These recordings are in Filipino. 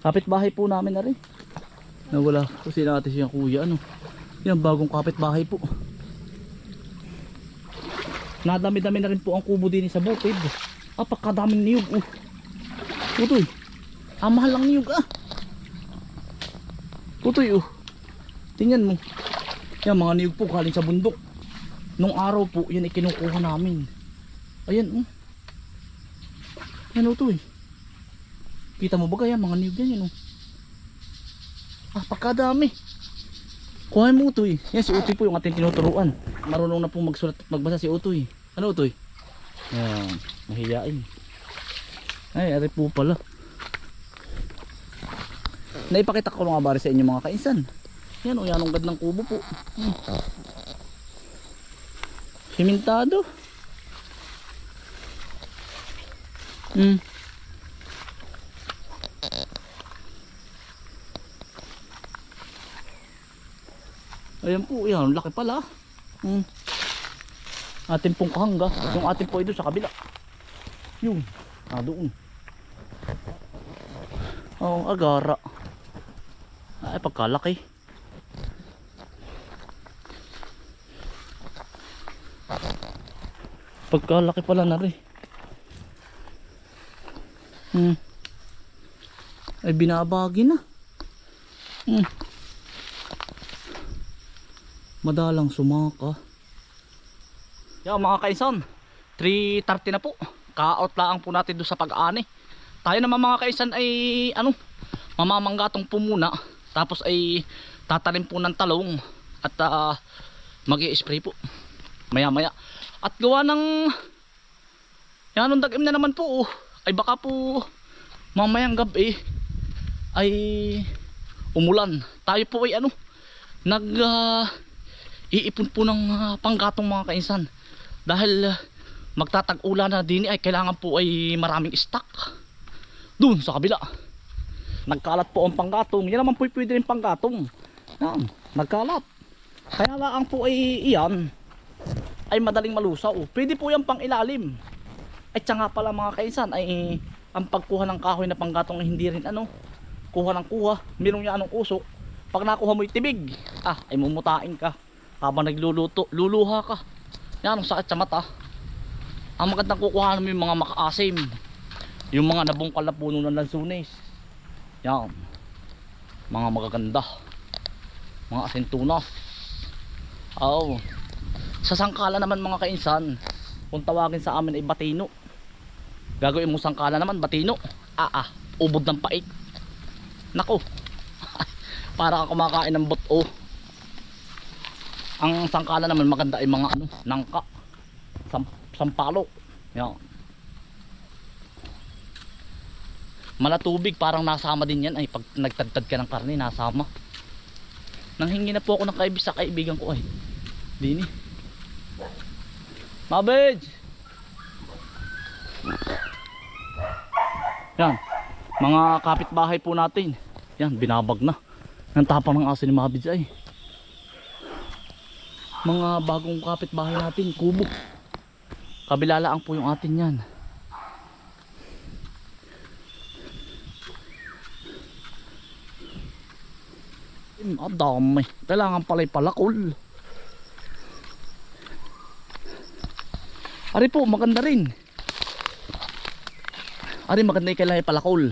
Kapitbahay po namin na rin. Nawala kasi natin siya kuya ano. Yan bagong kapitbahay po. Nadami-dami na rin po ang kubo din sa bukid. Pagkadaming niyog. Oh. Putoy. Ah, mahal ang niyog ah. Putoy oh. Tingnan mo. Yan mga niyog po galing sa bundok. Nung araw po, yan ikinukuha namin. Ayan oh. Yan oh to eh. Kita mo ba kaya mga niyog yan yan oh. Ah, pagkadami. Kuhain mo Utoy. Yan si Utoy po yung ating tinuturuan. Marunong na po magsulat at magbasa si Utoy. Ano Utoy? Yan, mahiyain. Ay, ari po pala. Naipakita ko nga bari sa inyo mga kainsan. Yan o, yan ang gad ng kubo po. Hmm. Simentado. Hmm. Ayan po, yan, laki pala. Hmm. Ating pong kahangga. Yung ating po ito sa kabila. Yung, ah, doon. Oo, oh, agara. Ay, pagkalaki. Pagkalaki pala na rin. Hmm. Ay, binabagi na. Hmm. Madalang sumaka. Yan mga kaisan, 3.30 na po. Ka-out lang po natin doon sa pag-ani. Tayo naman mga kaisan ay ano, mamamanggatong po muna. Tapos ay tatalim po ng talong at uh, mag spray po. Maya maya. At gawa ng yan nung dagim na naman po oh, ay baka po mamayang gabi ay umulan. Tayo po ay ano nag ah, iipon po ng ah, panggatong mga kainsan. Dahil uh, magtatag-ulan na din ay kailangan po ay maraming stock. Dun sa kabila. Nagkalat po ang panggatong. Yan naman po pwede rin panggatong. Yan, nagkalat. Kaya lang po ay iyan ay madaling malusaw. Pwede po yan pang ilalim at siya nga pala mga kainsan ay ang pagkuha ng kahoy na panggatong hindi rin ano kuha ng kuha. Meron niya anong usok pag nakuha mo yung tibig ah ay mumutain ka habang nagluluto luluha ka. Yan ang sakit sa mata. Ang magandang kukuha mo yung mga makaasim. Yung mga nabungkal na puno ng lansunes yan. Mga magaganda. Mga asintunas. Oh sa sangkala naman mga kainsan kung tawagin sa amin ay batino. Gagawin mo sangkala naman batino. Ah ah. Ubod ng pait. Nako para ka kumakain ng buto ang sangkala naman maganda ay mga ano nangka. Sam, sampalo. Yan. Malatubig parang nasama din yan. Ay pag nagtagtad ka ng karne nasama. Nanghingi na po ako ng kaibig sa kaibigan ko ay. Dini. Mabed yan. Mga kapitbahay po natin. Yan binabag na. Ng tapang ng aso ni Mabid ay mga bagong kapitbahay natin kubo. Kabilalaan po yung atin yan. Ang dami. Kailangan pala'y palakol. Ari po maganda rin. Ari maganda yung kailangan palakol.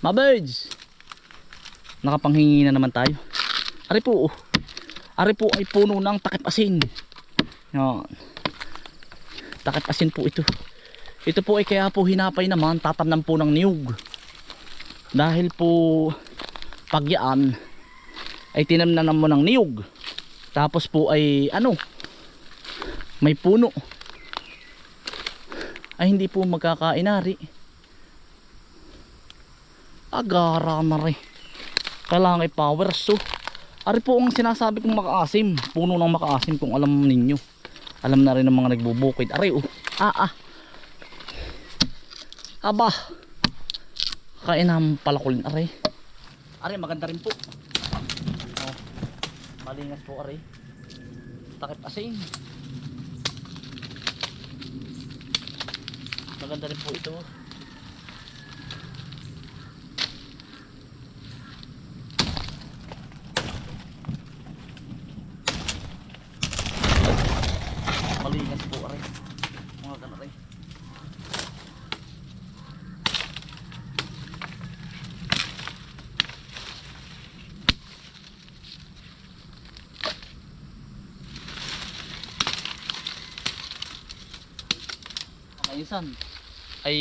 Mabirds! Nakapanghingi na naman tayo. Ari po oh. Ari po ay puno ng takip asin. Yan. Takip asin po ito. Ito po ay kaya po hinapay naman tatamnan po ng niyog. Dahil po pagyaan ay tinamnan mo ng niyog. Tapos po ay ano may puno. Ay hindi po magkakainari agara na rin. Kailangan ay power so ari po ang sinasabi kong makaasim. Puno ng makaasim kung alam ninyo. Alam na rin ng mga nagbubukid. Ari oh. Ah ah. Aba. Kain ng palakulin ari ari maganda rin po. Oh, malingas po ari takip asin maganda rin po ito kainsan ay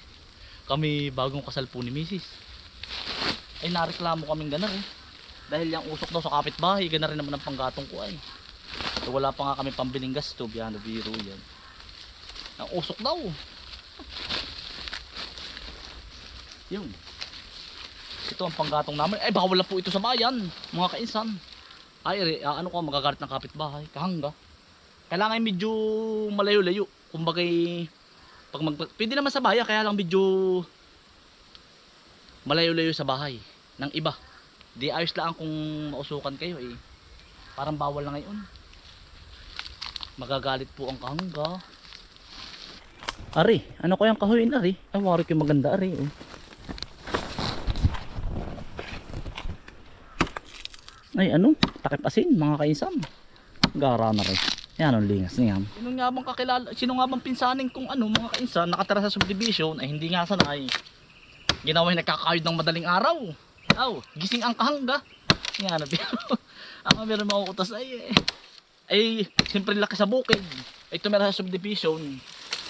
kami bagong kasal po ni Mrs. Ay nareklamo kaming ganar eh. Dahil yung usok daw sa kapitbahay, ganar rin naman ang panggatong ko ay. Eh, wala pa nga kami pambiling gasto, biyano biro yan. Ang usok daw. Yun. Ito ang panggatong namin. Ay baka wala po ito sa bayan, mga kainsan. Ay, ah, ano ko, magagalit ng kapitbahay. Kahangga. Kailangan medyo malayo-layo. Kumbaga, pag mag... Pwede naman sa bahay, kaya lang medyo malayo-layo sa bahay ng iba. Di ayos lang kung mausukan kayo eh. Parang bawal na ngayon. Magagalit po ang kahangga. Ari, ano ko yung kahoy Ari? Ay, wari ko yung maganda Ari. Oh. Ay, ano? Takip asin, mga kainsan. Gara na rin. Yan ang lingas niyan. Sino nga bang kakilala, sino nga bang pinsanin kung ano, mga kainsan, nakatira sa subdivision, ay hindi nga sanay. Ginawa yung nagkakayod ng madaling araw. Aw, gising ang kahangga. Yan, pero, ang meron makukutas ay, eh, ay, siyempre laki sa bukid. Ay tumira sa subdivision.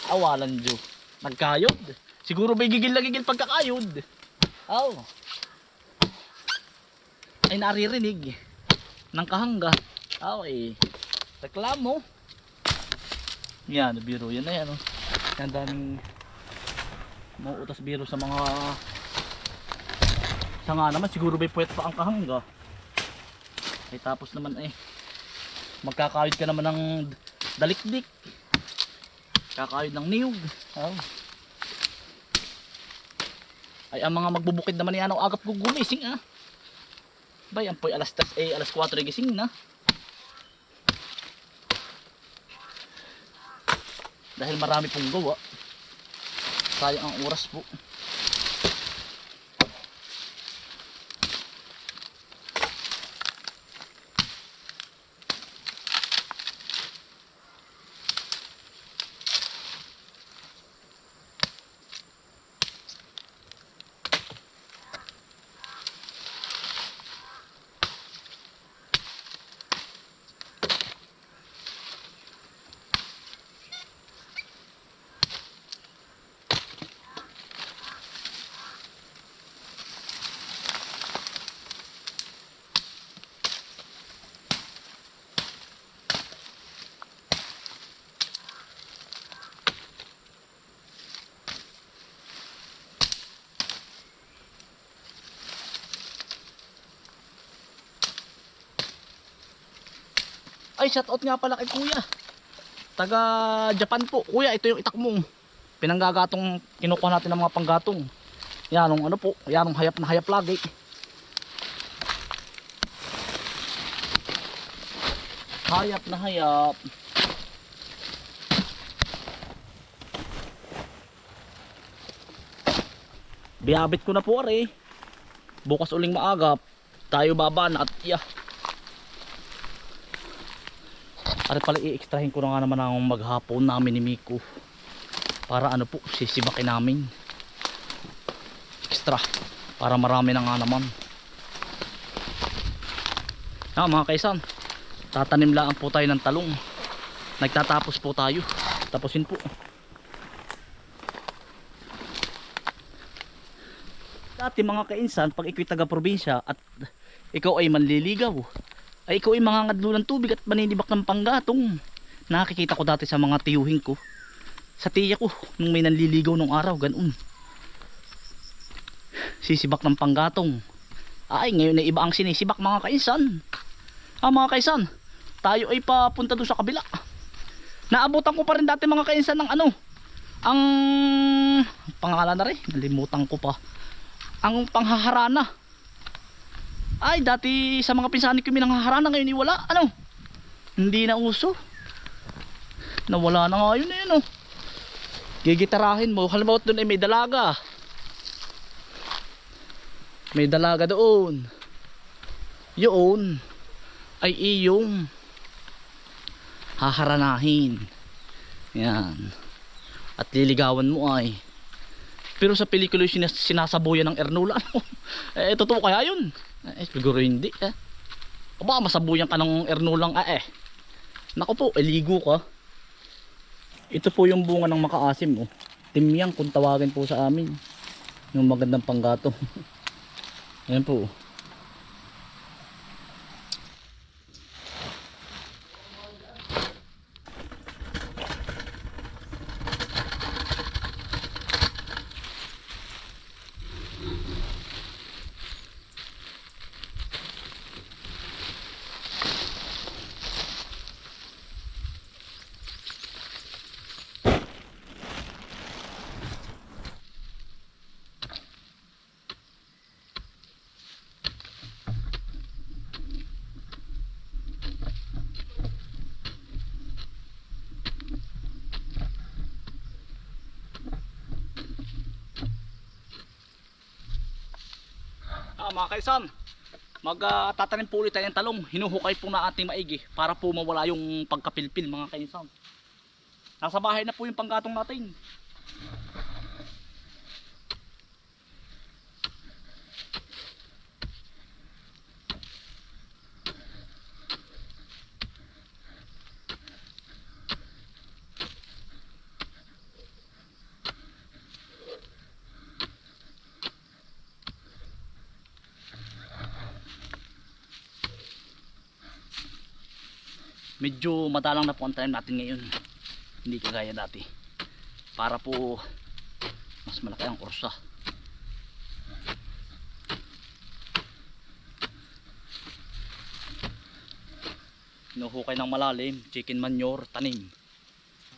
Awalan Diyo. Nagkayod. Siguro may gigil na gigil pagkakayod. Aw. Ay naririnig ng kahangga. Aw eh. Reklamo. Yan, biro yan na yan. Oh. Yan daming mauutas biro sa mga sa nga naman siguro may puwet pa ang kahangga. Ay tapos naman eh magkakayod ka naman ng dalikdik. Kakayod ng niyog. Oh. Ay ang mga magbubukid naman yan ang agap gugumising ah. Bay, ang po'y alas 3 eh alas 4 gising na. Dahil marami pong gawa. Sayang ang oras po. Ay, shout out nga pala kay kuya. Taga Japan po. Kuya, ito yung itak mo. Pinanggagatong kinukuha natin ng mga panggatong. Yan ang ano po, yan ang hayap na hayap lagi. Hayap na hayap. Biabit ko na po are. Bukas uling maagap. Tayo baba na at iya. Ari pala i-extrahin ko na nga naman ang maghapon namin ni Miko. Para ano po, sisibakin namin. Extra. Para marami na nga naman. Ah, mga kaisan. Tatanim lang po tayo ng talong. Nagtatapos po tayo. Tapusin po. Dati mga kainsan, pag ikaw taga probinsya at ikaw ay manliligaw, ay ikaw ay mangangadlo ng tubig at maninibak ng panggatong. Nakikita ko dati sa mga tiyuhin ko. Sa tiya ko, nung may nanliligaw nung araw, ganun. Sisibak ng panggatong. Ay, ngayon ay iba ang sinisibak mga kainsan. Ah, mga kainsan, tayo ay papunta doon sa kabila. Naabutan ko pa rin dati mga kainsan ng ano, ang pangalan na rin, nalimutan ko pa. Ang panghaharana. Ay, dati sa mga pinsanin ko minanghaharana ngayon iwala. Ano? Hindi na uso. Nawala na nga yun eh, no? Gigitarahin mo. Halimbawa doon ay may dalaga. May dalaga doon. Yun. Ay iyong haharanahin. Yan. At liligawan mo ay. Pero sa pelikula yung sinas- sinasabuyan ng Ernula. Ano? eh, totoo kaya yun? Eh, siguro hindi eh. Baka masabuyan ka ng Ernulang ah eh. Naku po, eligo ka. Ito po yung bunga ng makaasim. Oh. Timyang kung tawagin po sa amin. Yung magandang panggato. Ayan po. oh. Ah, mga kaisan, magtatanim po ulit tayo ng talong. Hinuhukay po na ating maigi para po mawala yung pagkapilpil mga kaisan. Nasa bahay na po yung panggatong natin. Medyo madalang na po ang tanim natin ngayon. Hindi kagaya dati. Para po mas malaki ang kursa. Hinuhukay ng malalim, chicken manure, tanim.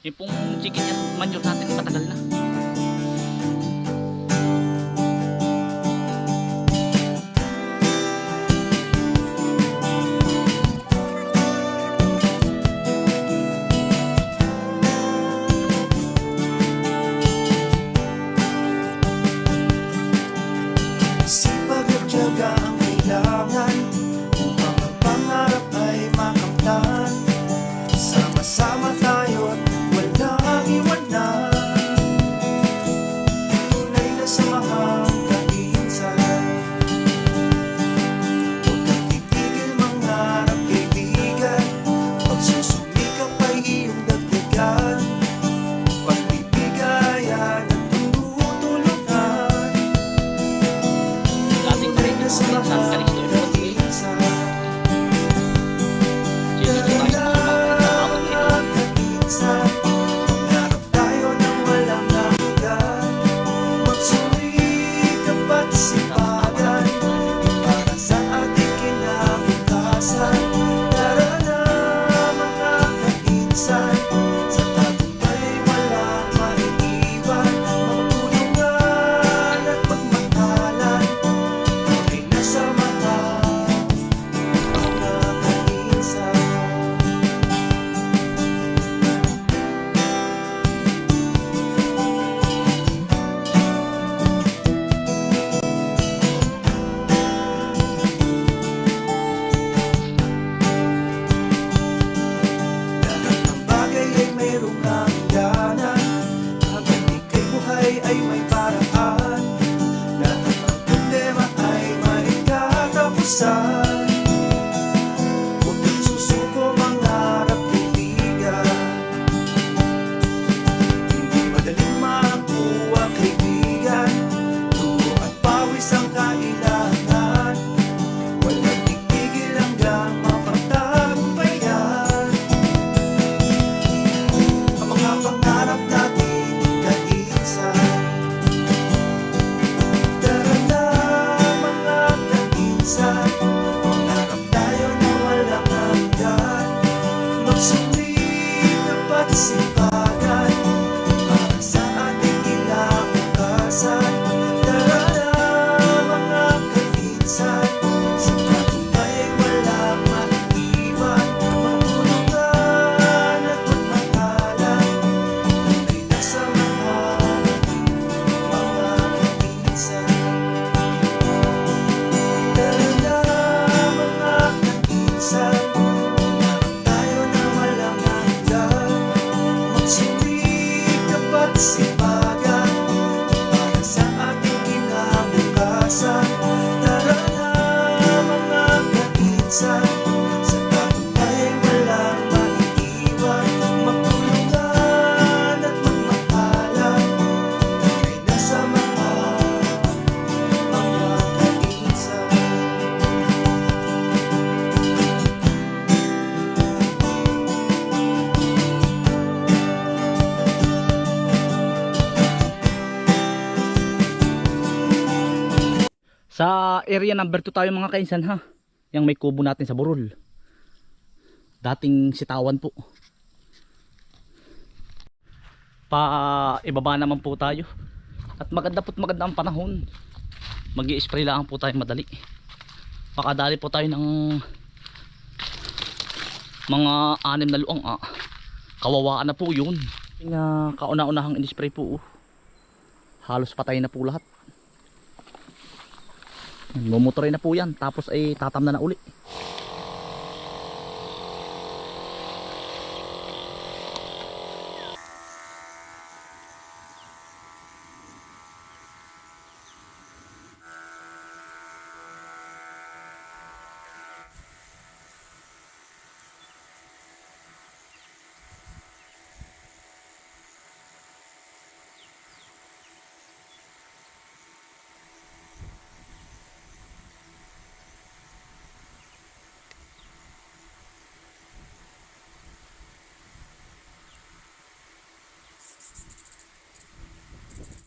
Yung pong chicken manure natin matagal na. Number 2 tayo mga kainsan ha. Yang may kubo natin sa Burol. Dating sitawan po. Pa ibaba naman po tayo. At maganda po't maganda ang panahon. mag spray lang po tayo madali. Pakadali po tayo ng mga anim na luang ah. Kawawaan na po yun. Yung uh, kauna-unahang in-spray po. oh. Halos patay na po lahat. Mumutuloy na po yan. Tapos ay tatam na na uli.